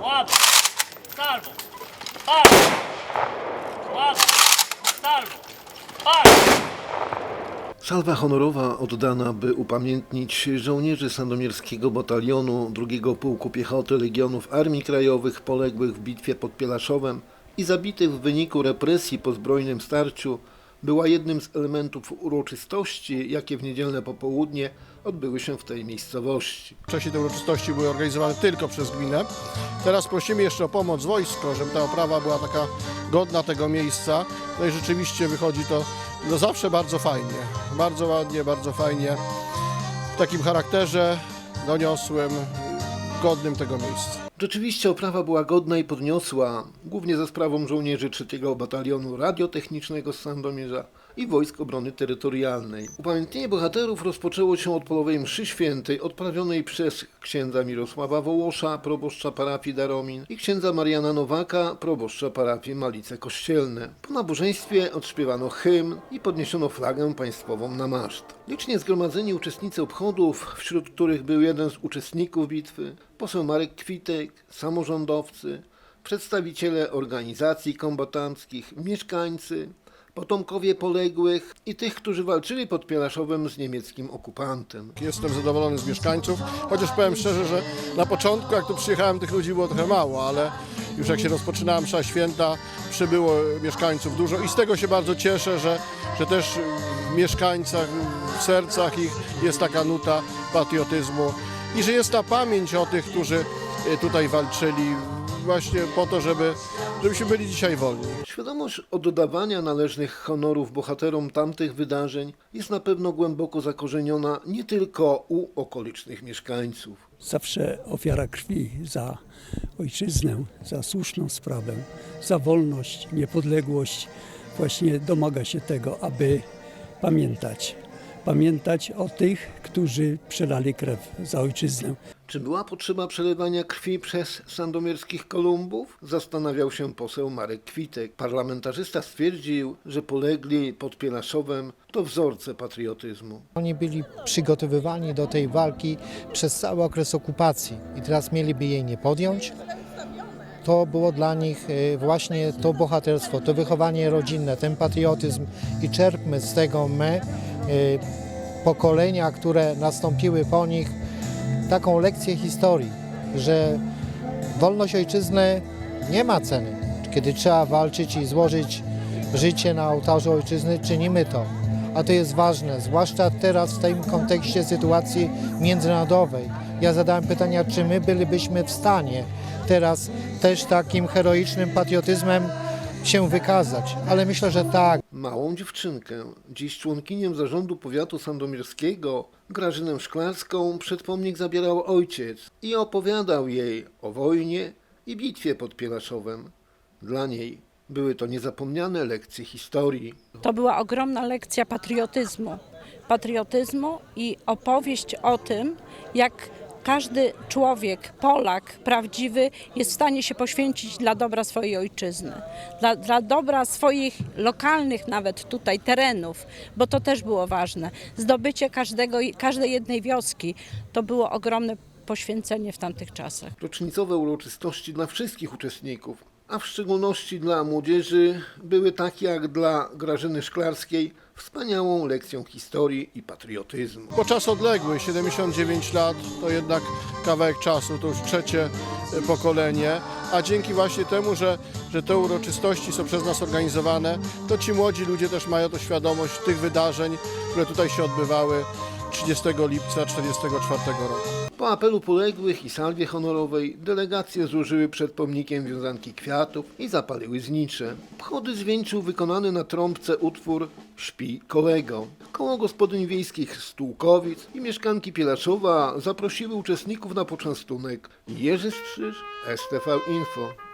Ładuj. Salwo. Pal. Ładuj. Salwo. Pal. Salwa honorowa oddana, by upamiętnić żołnierzy sandomierskiego batalionu II Pułku Piechoty Legionów Armii Krajowych poległych w bitwie pod Pielaszowem i zabitych w wyniku represji po zbrojnym starciu, była jednym z elementów uroczystości, jakie w niedzielne popołudnie odbyły się w tej miejscowości. Wcześniej te uroczystości były organizowane tylko przez gminę. Teraz prosimy jeszcze o pomoc wojsko, żeby ta oprawa była taka godna tego miejsca. No i rzeczywiście wychodzi to no zawsze bardzo fajnie. Bardzo ładnie, bardzo fajnie. W takim charakterze doniosłym, godnym tego miejsca. Rzeczywiście oprawa była godna i podniosła, głównie za sprawą żołnierzy 3 Batalionu Radiotechnicznego z Sandomierza i Wojsk Obrony Terytorialnej. Upamiętnienie bohaterów rozpoczęło się od polowej mszy świętej odprawionej przez księdza Mirosława Wołosza, proboszcza parafii Daromin i księdza Mariana Nowaka, proboszcza parafii Malice Kościelne. Po nabożeństwie odśpiewano hymn i podniesiono flagę państwową na maszt. Licznie zgromadzeni uczestnicy obchodów, wśród których był jeden z uczestników bitwy, poseł Marek Kwitek, samorządowcy, przedstawiciele organizacji kombatanckich, mieszkańcy, potomkowie poległych i tych, którzy walczyli pod Pielaszowem z niemieckim okupantem. Jestem zadowolony z mieszkańców, chociaż powiem szczerze, że na początku jak tu przyjechałem tych ludzi było trochę mało, ale już jak się rozpoczynała msza święta przybyło mieszkańców dużo i z tego się bardzo cieszę, że, że też w mieszkańcach, w sercach ich jest taka nuta patriotyzmu i że jest ta pamięć o tych, którzy e, tutaj walczyli właśnie po to, żeby, żebyśmy byli dzisiaj wolni. Świadomość oddawania należnych honorów bohaterom tamtych wydarzeń jest na pewno głęboko zakorzeniona nie tylko u okolicznych mieszkańców. Zawsze ofiara krwi za ojczyznę, za słuszną sprawę, za wolność, niepodległość właśnie domaga się tego, aby pamiętać. Pamiętać o tych, którzy przelali krew za ojczyznę. Czy była potrzeba przelewania krwi przez sandomierskich Kolumbów? Zastanawiał się poseł Marek Kwitek. Parlamentarzysta stwierdził, że polegli pod Pielaszowem to wzorce patriotyzmu. Oni byli przygotowywani do tej walki przez cały okres okupacji i teraz mieliby jej nie podjąć. To było dla nich e, właśnie to bohaterstwo, to wychowanie rodzinne, ten patriotyzm i czerpmy z tego my, pokolenia, które nastąpiły po nich, taką lekcję historii, że wolność ojczyzny nie ma ceny. Kiedy trzeba walczyć i złożyć życie na ołtarzu ojczyzny, czynimy to. A to jest ważne, zwłaszcza teraz w tym kontekście sytuacji międzynarodowej. Ja zadałem pytania, czy my bylibyśmy w stanie teraz też takim heroicznym patriotyzmem się wykazać, ale myślę, że tak. Małą dziewczynkę, dziś członkinię zarządu powiatu sandomierskiego, Grażynę Szklarską, przed pomnik zabierał ojciec i opowiadał jej o wojnie i bitwie pod Pielaszowem. Dla niej były to niezapomniane lekcje historii. To była ogromna lekcja patriotyzmu. Patriotyzmu i opowieść o tym, jak każdy człowiek, Polak prawdziwy jest w stanie się poświęcić dla dobra swojej ojczyzny, dla, dla dobra swoich lokalnych nawet tutaj terenów, bo to też było ważne. Zdobycie każdego, każdej jednej wioski to było ogromne poświęcenie w tamtych czasach. Rocznicowe uroczystości dla wszystkich uczestników, a w szczególności dla młodzieży, były tak jak dla Grażyny Szklarskiej wspaniałą lekcją historii i patriotyzmu. Bo czas odległy, 79 lat to jednak kawałek czasu, to już trzecie e, pokolenie, a dzięki właśnie temu, że, że te uroczystości są przez nas organizowane, to ci młodzi ludzie też mają to świadomość tych wydarzeń, które tutaj się odbywały 30 lipca 1944 roku. Po apelu poległych i salwie honorowej delegacje złożyły przed pomnikiem wiązanki kwiatów i zapaliły znicze. Obchody zwieńczył wykonany na trąbce utwór Śpi kolego. Koło gospodyń wiejskich Stłukowic i mieszkanki Pielaszowa zaprosiły uczestników na poczęstunek. Jerzy Strzyż, STV Info.